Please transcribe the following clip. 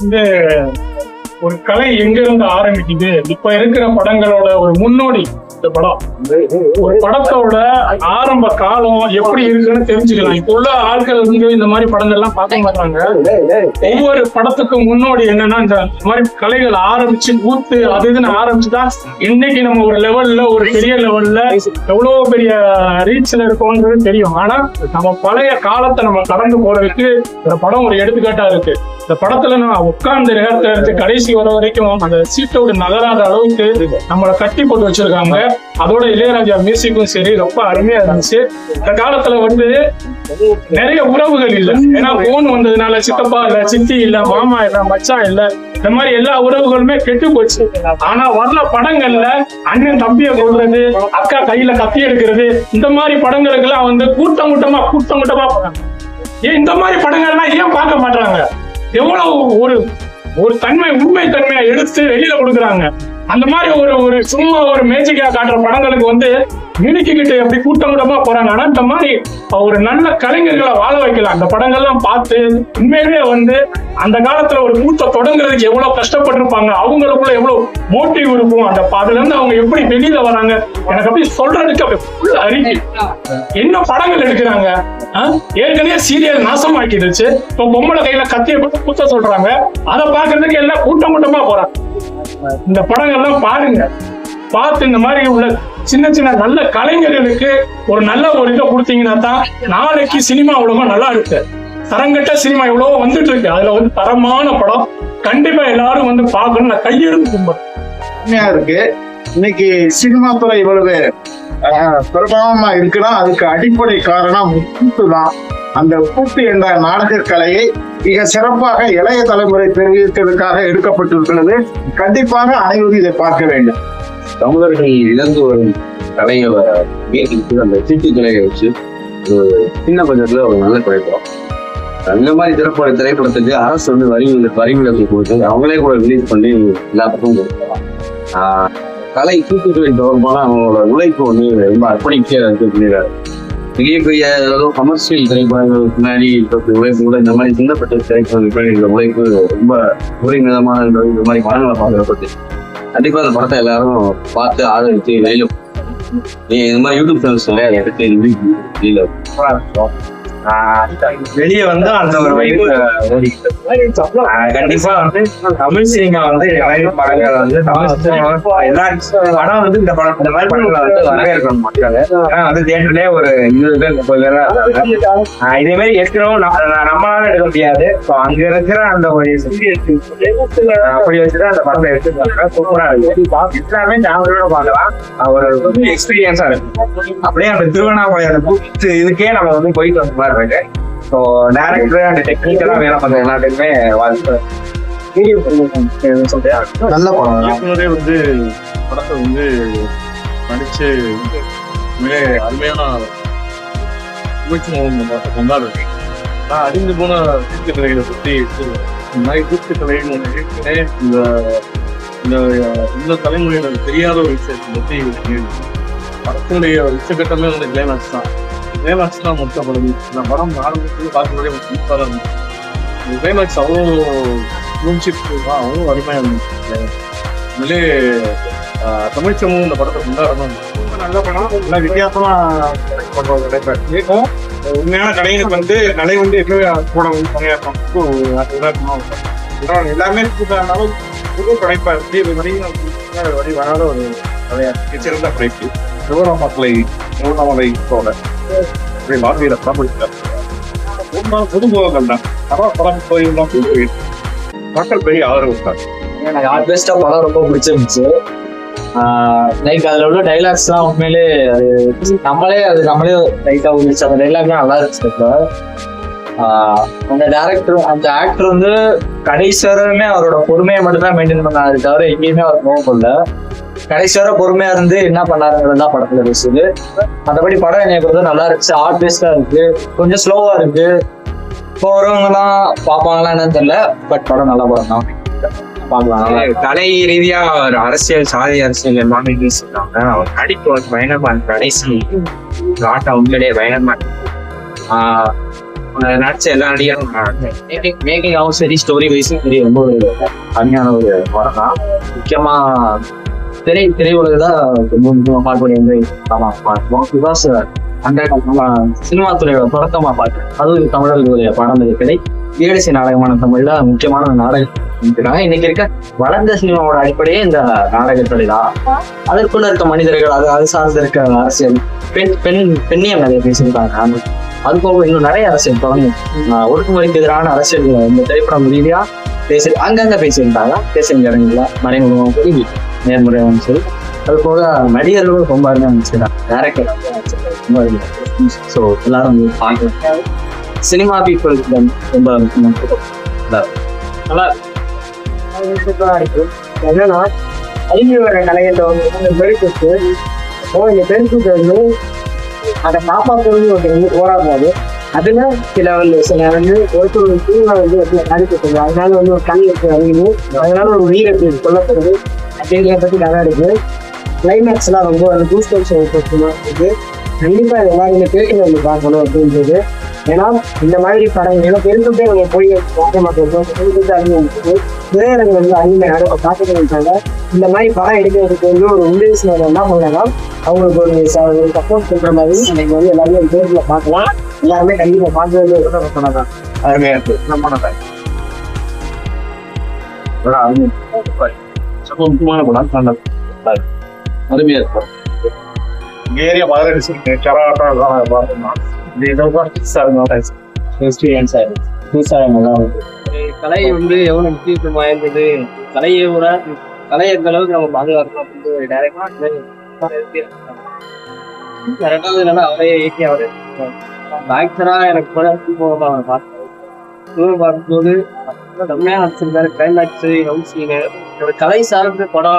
வந்து ஒரு கலை எங்க இருந்து ஆரம்பிக்குது? இப்ப இருக்கிற படங்களோட ஒரு முன்னோடி இந்த படம். ஒரு படத்தோட ஆரம்ப காலம் எப்படி இருக்குன்னு தெரிஞ்சுக்கலாம். இப்ப உள்ள ஆட்கள் வந்து இந்த மாதிரி படங்கள்லாம் பார்க்க மாட்டாங்க. ஒவ்வொரு படத்துக்கும் முன்னோடி என்னன்னா இந்த மாதிரி கலைகள் ஆரம்பிச்சு ஊத்து அது இதுன்னு ஆரம்பிச்சுதான் இன்னைக்கு நம்ம ஒரு லெவல்ல ஒரு பெரிய லெவல்ல எவ்வளவு பெரிய ரீச்ல இருக்கோன்றது தெரியும். ஆனா நம்ம பழைய காலத்தை நம்ம கடந்து போறதுக்கு இந்த படம் ஒரு எடுத்துக்காட்டா இருக்கு. இந்த படத்துல நான் உட்கார்ந்த நேரத்துல இருந்து கடைசி வர வரைக்கும் அந்த சீட்டோட நகராத அளவுக்கு நம்மளை கட்டி போட்டு வச்சிருக்காங்க. அதோட இளையராஜா மியூசிக்கும் சரி ரொம்ப அருமையா இருந்துச்சு. இந்த காலத்துல வந்து நிறைய உறவுகள் இல்லை. ஏன்னா போன் வந்ததுனால சித்தப்பா இல்ல சித்தி இல்ல மாமா இல்ல மச்சான் இல்ல இந்த மாதிரி எல்லா உறவுகளுமே கெட்டு போச்சு. ஆனா வர்ற படங்கள்ல அண்ணன் தம்பியை கொள்றது அக்கா கையில கத்தி எடுக்கிறது இந்த மாதிரி படங்களுக்கு எல்லாம் வந்து கூட்டம் கூட்டமா கூட்டம் கூட்டமா போறாங்க ஏன் இந்த மாதிரி படங்கள்லாம் ஏன் பார்க்க மாட்டாங்க எவ்வளவு ஒரு ஒரு தன்மை உண்மை தன்மையா எடுத்து வெளியில கொடுக்குறாங்க. அந்த மாதிரி ஒரு ஒரு சும்மா ஒரு மேஜிக்கா காட்டுற படங்களுக்கு வந்து மினுக்கிக்கிட்டு எப்படி கூட்டம் கூட்டமா போறாங்க. ஆனா இந்த மாதிரி ஒரு நல்ல கலைஞர்களை வாழ வைக்கலாம் அந்த படங்கள்லாம் பார்த்து உண்மையிலேயே வந்து அந்த காலத்துல ஒரு மூத்த தொடங்குறதுக்கு எவ்வளவு கஷ்டப்பட்டிருப்பாங்க. அவங்களுக்குள்ள எவ்வளவு மோட்டிவ் இருக்கும். அந்த அதுல இருந்து அவங்க எப்படி வெளியில வராங்க. எனக்கு அப்படி சொல்றதுக்கு அப்படி ஃபுல் அறிக்கை என்ன படங்கள் எடுக்கிறாங்க? ஏற்கனவே சீரியல் நாசமாக்கிடுச்சு. இப்போ பொம்பளை கையில கத்திய போட்டு குத்த சொல்றாங்க. அதை பாக்குறதுக்கு எல்லாம் கூட்டம் கூட்டமா போறாங்க. இந்த படங்கள்லாம் பாருங்க. பார்த்து இந்த மாதிரி உள்ள சின்ன சின்ன நல்ல கலைஞர்களுக்கு ஒரு நல்ல ஒரு இதை கொடுத்தீங்கன்னா தான் நாளைக்கு சினிமா உலகம் நல்லா இருக்கு. தரங்கட்ட சினிமா எவ்வளவோ வந்துட்டு இருக்கு அதுல வந்து தரமான படம் கண்டிப்பா எல்லாரும் வந்து பார்க்கணும் நான் கையெழுந்து உண்மையா இருக்கு. இன்னைக்கு சினிமா துறை இவ்வளவு பிரபலமா இருக்குன்னா அதுக்கு அடிப்படை காரணம் முத்து தான் அந்த கூட்டு என்ற நாடக கலையை மிக சிறப்பாக இளைய தலைமுறை தெரிவிக்கிறதுக்காக எடுக்கப்பட்டிருக்கிறது. கண்டிப்பாக அனைவரும் இதை பார்க்க வேண்டும். தமிழர்கள் இழந்து வரும் கலையை மீட்டு அந்த சீட்டு கலையை வச்சு சின்ன பட்ஜெட்ல ஒரு நல்ல குறைப்போம் அந்த மாதிரி திரைப்பட திரைப்படத்துக்கு அரசு வந்து வரி வரி விலக்கு கொடுத்து அவங்களே கூட ரிலீஸ் பண்ணி எல்லாத்துக்கும் கொடுக்கலாம். ஆஹ் கலை கூட்டுத்துறை தொடர்பான அவங்களோட உழைப்பு வந்து ரொம்ப அர்ப்பணிக்க பண்ணிடுறாரு பெரிய பெரிய ஏதோ கமர்ஷியல் திரைப்படங்களுக்கு பின்னாடி உழைப்பு கூட இந்த மாதிரி சின்னப்பட்ட திரைப்படங்களுக்கு பின்னாடி இந்த உழைப்பு ரொம்ப ஒருங்கிதமான இந்த மாதிரி படங்களை பார்க்கறப்பட்டு கண்டிப்பா அந்த படத்தை எல்லாரும் பார்த்து ஆதரித்து வெளியில நீ இந்த மாதிரி யூடியூப் சேனல்ஸ் நிறைய எடுத்து வெளியில வெளியே வந்து அந்த ஒரு வைப்பு கண்டிப்பா வந்து தமிழ் சினிமா வந்து நிறைய படங்கள் வந்து தமிழ் சினிமா எல்லா படம் வந்து இந்த படம் இந்த மாதிரி படங்களை வந்து வரவேற்கணும் மக்கள். ஏன்னா வந்து தியேட்டர்லயே ஒரு இருபது பேர் முப்பது பேர் இதே மாதிரி எடுக்கணும் நம்ம- நம்மளால எடுக்க முடியாது. அங்க இருக்கிற அந்த ஒரு அப்படி வச்சுதான் அந்த படத்தை எடுத்துருக்காங்க. சூப்பரா இருக்கு. எல்லாமே ஃபேமிலியோட பார்க்கலாம் ஒரு எக்ஸ்பீரியன்ஸா இருக்கு. அப்படியே அந்த திருவண்ணாமலை அந்த புத்து இதுக்கே நம்ம வந்து போயிட்டு வந்த இருக்கு. ஸோ டேரக்டர் அந்த டெக்னிக்கலா வேலை நல்ல படம். இயக்குனரே வந்து படத்தை வந்து நடிச்சு மிக அருமையான நான் அறிந்து போன கலைகளை பற்றி இந்த மாதிரி கூட்டு கலைன்னு ஒன்று ஏற்கனவே இந்த இந்த இந்த தலைமுறையினர் தெரியாத ஒரு விஷயத்தை பற்றி சொல்லியிருக்கேன். படத்தினுடைய உச்சகட்டமே வந்து கிளைமேக்ஸ் தான். கிளைமேக்ஸ் தான் மொத்த படம் இந்த படம் ஆரம்பத்தில் பார்க்கும்போதே சூப்பராக இருந்துச்சு கிளைமேக்ஸ் அவ்வளோ மூஞ்சிட்டு அவ்வளோ அருமையாக இருந்துச்சு ஆஹ், தமிழ் சமூகம் இந்த படத்தை கொண்டாடணும் ரொம்ப நல்ல படம். நல்ல வித்தியாசமா கிடைப்பாரு இருக்கும் உண்மையான கலைஞருக்கு வந்து கலை வந்து எப்பவுமே கூட வந்து இருக்கும். எல்லாமே இருந்தாலும் புது படைப்பா இருக்கு. இது வரையும் வராத ஒரு இருக்கு. சிறந்த படைப்பு. திருவண்ணாமலை திருவண்ணாமலையோட இப்படி வாழ்வியல படம் பிடிச்சார் தான் படம் மக்கள் பெரிய ஆதரவு இருக்காங்க எனக்கு படம் ரொம்ப பிடிச்சிருந்துச்சு. லைக் அதுல உள்ள டைலாக்ஸ்லாம் உண்மையிலே அது நம்மளே அது நம்மளே லைட்டா உரிச்சு அந்த டைலாக்லாம் நல்லா இருந்துச்சு இப்ப. ஆஹ் அந்த டேரக்டர் அந்த ஆக்டர் வந்து கடைசி அவரோட பொறுமையை மட்டும் தான் மெயின்டைன் பண்ணாரு தவிர எங்கேயுமே அவர் கோவம் கொள்ள கடைசி வரை பொறுமையா இருந்து என்ன பண்ணாருங்கிறது தான் படத்துல பேசுது. மற்றபடி படம் எனக்கு வந்து நல்லா இருந்துச்சு. ஆர்ட் பெஸ்டா இருக்கு. கொஞ்சம் ஸ்லோவா இருக்கு. இப்போ வரவங்கலாம் பார்ப்பாங்களா என்னன்னு தெரியல. பட் படம் நல்ல படம் தான். கலை ரீதியா ஒரு அரசியல் சாதி அரசியல் எல்லாமே பேசியிருக்காங்க அவர் நடிப்பு பயங்கரமா இருக்கு. கடைசி ஆட்டம் உண்மையிலேயே ஆஹ் நடிச்ச எல்லா நடிகரும் மேக்கிங் மேக்கிங் ஆகும் சரி ஸ்டோரி வைஸும் சரி ரொம்ப ஒரு அருமையான ஒரு படம் தான். முக்கியமா திரை திரையுலகில் பார்க்கக்கூடிய வந்து பார்ப்போம். பிகாஸ் சினிமா துறையோட தொடக்கமா பார்த்து அதுவும் தமிழர்களுடைய பாரம்பரிய கலை ஏடிசி நாடகமான தமிழ்ல முக்கியமான நாடகம். இருக்காங்க இன்னைக்கு இருக்க வளர்ந்த சினிமாவோட அடிப்படையே இந்த நாடகத்துறை தான். அதற்குள்ள இருக்க மனிதர்கள் அது அது சார்ந்து இருக்க அரசியல். பெண் பெண் பெண்ணியம் நிறைய பேசியிருக்காங்க. அது- போக இன்னும் நிறைய அரசியல் தொடங்கும். ஆஹ் ஒடுக்குமுறைக்கு எதிரான அரசியல் இந்த திரைப்படம் ரீதியா பேசி அங்கங்க பேசியிருந்தாங்க. பேசுகிற இடங்கள்ல மறைமுகமாக நேர்முறையாக நேர்முறையாகவும் அது போக நடிகர்களும் ரொம்ப அருமையாக இருந்துச்சு டேரக்டர் ரொம்ப அருமையாக ஸோ எல்லாரும் வந்து பார்க்கலாம் சினிமா பீப்புளுக்கு ரொம்ப முக்கியமாக நல்லா என்னன்னா அழிஞ்சு வர வந்து அந்த பெருக்குக்கு இந்த பெருக்குக்கு வந்து அதை காப்பாற்றுறது ஒரு வந்து போராடுறாரு அதுல சில வந்து சில வந்து ஒருத்தர் வந்து வந்து எப்படி நடிக்கிறது அதனால வந்து ஒரு கண் இருக்கு அதனால ஒரு உயிரை சொல்லப்படுது அப்படிங்கிறத பத்தி நல்லா இருக்கு. கிளைமேக்ஸ்லாம் ரொம்ப அந்த பூஸ்டர்ஸ் இருக்கு. கண்டிப்பாக இது எல்லாருமே பேட்டி வந்து பார்க்கணும் அப்படின்றது. ஏன்னா இந்த மாதிரி படங்கள் ஏன்னா பெருந்துட்டே நம்ம போய் பார்க்க மாட்டோம் பெருந்துட்டு திரையரங்கு வந்து அருமை நாடக இருக்காங்க இந்த மாதிரி படம் எடுக்கிறதுக்கு வந்து ஒரு இன்டர்நேஷனல் என்ன பண்ணலாம் அவங்களுக்கு ஒரு சப்போர்ட் பண்ணுற மாதிரி இன்னைக்கு வந்து எல்லாருமே தேர்தல பார்க்கலாம். எல்லாருமே கண்டிப்பாக பார்க்க வேண்டிய ஒரு படம் தான். அருமையாக இருக்குது நம்ம நல்லா ரொம்ப முக்கியமான படம் நல்ல அருமையா இருக்கும் இங்க ஏரியா மதுரை கராட்டம் பார்த்தோம்னா கலை வந்து எவ்வளவு முக்கியத்துவம் வாய்ந்தது கலையை விட கலையை எந்த அளவுக்கு நம்ம பாதுகாக்கணும் அப்படின்னு ஒரு டைரக்டா ரெண்டாவது என்னன்னா அவரே இயக்கி அவரு. ஆக்டரா எனக்கு படம் போகலாம் பார்த்தேன் பார்க்கும்போது செம்மையா நடிச்சிருக்காரு கிளைமேக்ஸ் லவ் சீனு கலை சார்ந்த படம்